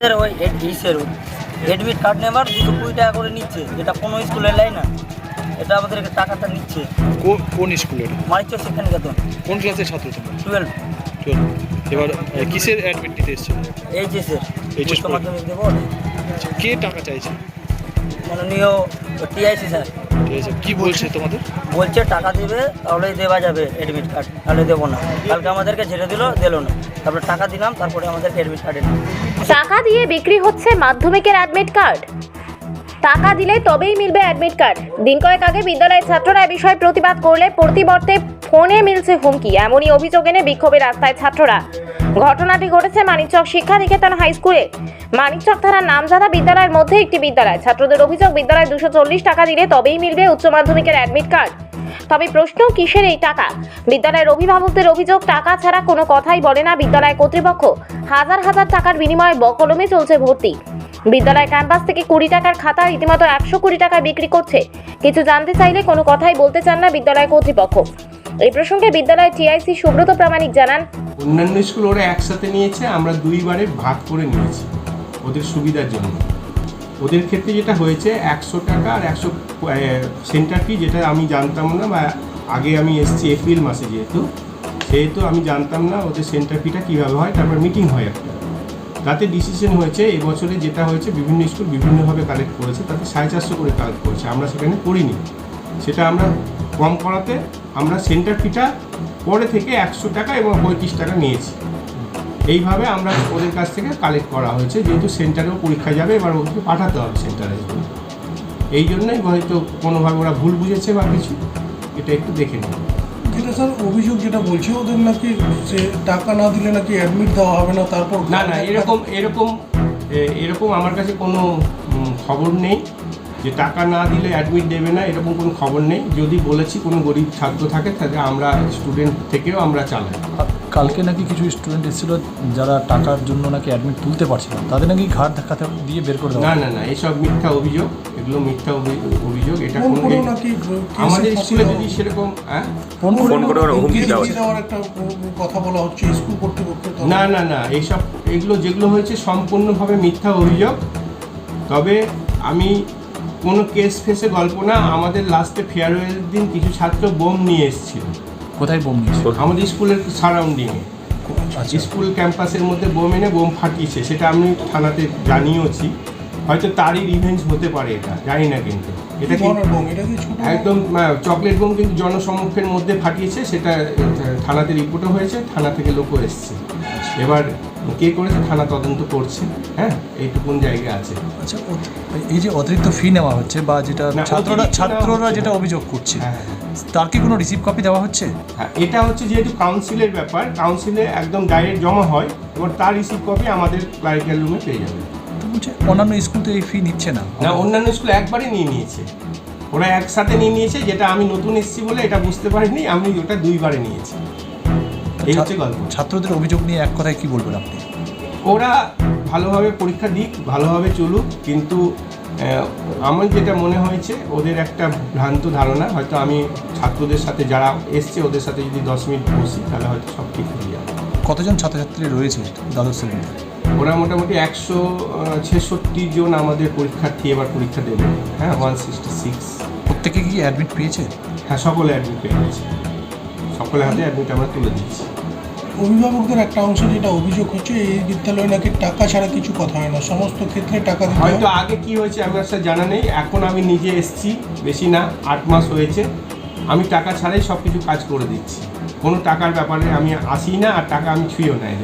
ওই ইসের admit card নেবার দুশো কুড়ি টাকা করে নিচ্ছে এটা কোনো স্কুলের লাই না। এটা আমাদেরকে টাকাটা নিচ্ছে। কোন স্কুলের মানিচ্ছ শিক্ষানিকেতন। কোন ক্লাসের ছাত্র তোমরা? টুয়েলভ। চল এবার কিসের অ্যাডমিট নিতে এসেছিল এইচএসের উচ্চ মাধ্যমিক দেবো আচ্ছা, কে টাকা চাইছে? মাননীয় টিআইসি স্যার। কি বলছে তোমাদের? বলছে টাকা দেবে তাহলেই দেওয়া যাবে এডমিট কার্ড তাহলে দেবো না। কালকে আমাদেরকে ছেড়ে দিল দিলো না। তারপরে টাকা দিলাম তারপরে আমাদেরকে এডমিট কার্ড এনে টাকা দিয়ে বিক্রি হচ্ছে মাধ্যমিকের অ্যাডমিট কার্ড টাকা দিলে তবেই মিলবে অ্যাডমিট কার্ড দিন কয়েক আগে বিদ্যালয়ের ছাত্ররা এ বিষয়ে প্রতিবাদ করলে প্রতিবর্তে ফোনে মিলছে হুমকি। এমনই অভিযোগ এনে বিক্ষোভে রাস্তায় ছাত্ররা। ঘটনাটি ঘটেছে মানিকচক শিক্ষা নিকেতন হাই স্কুলে। মানিকচক থানার নামজাদা বিদ্যালয়ের মধ্যে একটি বিদ্যালয়। ছাত্রদের অভিযোগ, বিদ্যালয়ে দুশো টাকা দিলে তবেই মিলবে উচ্চ মাধ্যমিকের অ্যাডমিট কার্ড তবে প্রশ্ন, কিসের এই টাকা? বিদ্যালয়ের অভিভাবকদের অভিযোগ, টাকা ছাড়া কোনো কথাই বলে না বিদ্যালয় কর্তৃপক্ষ। হাজার হাজার টাকার বিনিময়ে বকলমে চলছে ভর্তি। বিদ্যালয় ক্যাম্পাস থেকে কুড়ি টাকার খাতা রীতিমতো একশো কুড়ি টাকায় বিক্রি করছে। কিছু জানতে চাইলে কোনো কথাই বলতে চান না বিদ্যালয় কর্তৃপক্ষ। এই প্রসঙ্গে বিদ্যালয় টিআইসি সুব্রত প্রামাণিক জানান, অন্যান্য স্কুল ওরা একসাথে নিয়েছে, আমরা দুইবারে ভাগ করে নিয়েছি। ওদের সুবিধার জন্য। ওদের ক্ষেত্রে যেটা হয়েছে, একশো টাকা আর একশো সেন্টার ফি যেটা আমি জানতাম না, বা আগে আমি এসেছি এপ্রিল মাসে যেহেতু, সেহেতু আমি জানতাম না ওদের সেন্টার ফিটা কীভাবে হয়, তারপর মিটিং হয় একটা। তাতে ডিসিশন হয়েছে, এবছরে যেটা হয়েছে, বিভিন্ন স্কুল বিভিন্নভাবে কালেক্ট করেছে, তাতে সাড়ে চারশো করে কালেক্ট করেছে, আমরা সেখানে করিনি। সেটা আমরা কম করাতে আমরা সেন্টার ফিটা পরে থেকে একশো টাকা এবং পঁয়ত্রিশ টাকা নিয়েছি। এইভাবে আমরা ওদের কাছ থেকে কালেক্ট করা হয়েছে যেহেতু সেন্টারেও পরীক্ষা যাবে এবার ওদেরকে পাঠাতে হবে সেন্টারে এই জন্যই হয়তো কোনোভাবে ওরা ভুল বুঝেছে বা কিছু এটা একটু দেখে নিন যেটা স্যার অভিযোগ যেটা বলছে ওদের নাকি যে টাকা না দিলে নাকি অ্যাডমিট দেওয়া হবে না তারপর না না এরকম এরকম এরকম আমার কাছে কোনো খবর নেই যে টাকা না দিলে অ্যাডমিট দেবে না এরকম কোনো খবর নেই। যদি বলেছি কোনো গরিব ছাত্র থাকে তাহলে আমরা স্টুডেন্ট থেকেও আমরা চালাই। কালকে নাকি কিছু স্টুডেন্ট এসেছিল যারা টাকার জন্য নাকি অ্যাডমিট তুলতে পারছিল না। তাদের নাকি ঘাট ধাক্কাতে দিয়ে বের করে না না না এসব মিথ্যা অভিযোগ এগুলো মিথ্যা অভিযোগ এটা আমাদের স্কুলে যদি সেরকম হ্যাঁ? ফোন করে ফোন করে হুমকি একটা কথা বলা হচ্ছে স্কুল কর্তৃপক্ষের তরফে। না না না এইসব এগুলো যেগুলো হয়েছে সম্পূর্ণভাবে মিথ্যা অভিযোগ। তবে আমি কোনো কেস ফেসে গল্প না আমাদের লাস্টে ফেয়ারওয়েলের দিন কিছু ছাত্র বোম নিয়ে এসেছিল। কোথায় বোম আমাদের স্কুলের সারাউন্ডিংয়ে আচ্ছা। স্কুল ক্যাম্পাসের মধ্যে বোম এনে বোম ফাটিয়েছে সেটা আমি থানাতে জানিয়েওছি। হয়তো তারই রিভেঞ্জ হতে পারে এটা জানি না কিন্তু। এটা একদম চকলেট বোম কিন্তু জনসমক্ষের মধ্যে ফাটিয়েছে সেটা থানাতে রিপোর্টও হয়েছে থানা থেকে লোকও এসছে। এবার কে করেছে? থানা তদন্ত করছে। হ্যাঁ এইটুকুন জায়গা আছে। আচ্ছা এই যে অতিরিক্ত ফি নেওয়া হচ্ছে বা যেটা ছাত্ররা ছাত্ররা যেটা অভিযোগ করছে হ্যাঁ তার কি কোনো রিসিভ কপি দেওয়া হচ্ছে? হ্যাঁ এটা হচ্ছে যেহেতু কাউন্সিলের ব্যাপার কাউন্সিলে একদম ডাইরেক্ট জমা হয় এবার তার রিসিভ কপি আমাদের ক্লারিক্যাল রুমে পেয়ে যাবে। অন্যান্য স্কুল তো এই ফি নিচ্ছে না। না অন্যান্য স্কুল একবারই নিয়ে নিয়েছে। ওরা একসাথে নিয়ে নিয়েছে যেটা আমি নতুন এসেছি বলে এটা বুঝতে পারিনি আমি ওটা দুইবারে নিয়েছি। এই হচ্ছে গল্প। ছাত্রদের অভিযোগ নিয়ে এক কথায় কি বলবেন আপনি? ওরা ভালোভাবে পরীক্ষা দিক ভালোভাবে চলুক কিন্তু আমার যেটা মনে হয়েছে ওদের একটা ভ্রান্ত ধারণা হয়তো আমি ছাত্রদের সাথে যারা এসছে ওদের সাথে যদি দশ মিনিট বসি তাহলে হয়তো সব ঠিক হয়ে যাবে। কতজন ছাত্রছাত্রী রয়েছে দ্বাদশ শ্রেণীতে ওরা মোটামুটি একশো ছেষট্টি জন আমাদের পরীক্ষার্থী এবার পরীক্ষা দেবে। হ্যাঁ ওয়ান সিক্সটি সিক্স প্রত্যেকে কি অ্যাডমিট পেয়েছে? হ্যাঁ সকলে অ্যাডমিট পেয়ে গেছে। সকলের হাতে অ্যাডমিট আমরা তুলে দিচ্ছি। অভিভাবকদের একটা অংশ যেটা অভিযোগ হচ্ছে এই বিদ্যালয়ে নাকি টাকা ছাড়া কিছু কথা হয় না। সমস্ত ক্ষেত্রে টাকা দিতে হয় হয়তো আগে কি হয়েছে আমার সাথে জানা নেই। এখন আমি নিজে এসেছি বেশি না আট মাস হয়েছে। আমি টাকা ছাড়াই সব কিছু কাজ করে দিচ্ছি। কোনো টাকার ব্যাপারে আমি আসি না আর টাকা আমি ছুঁয়েও নেয়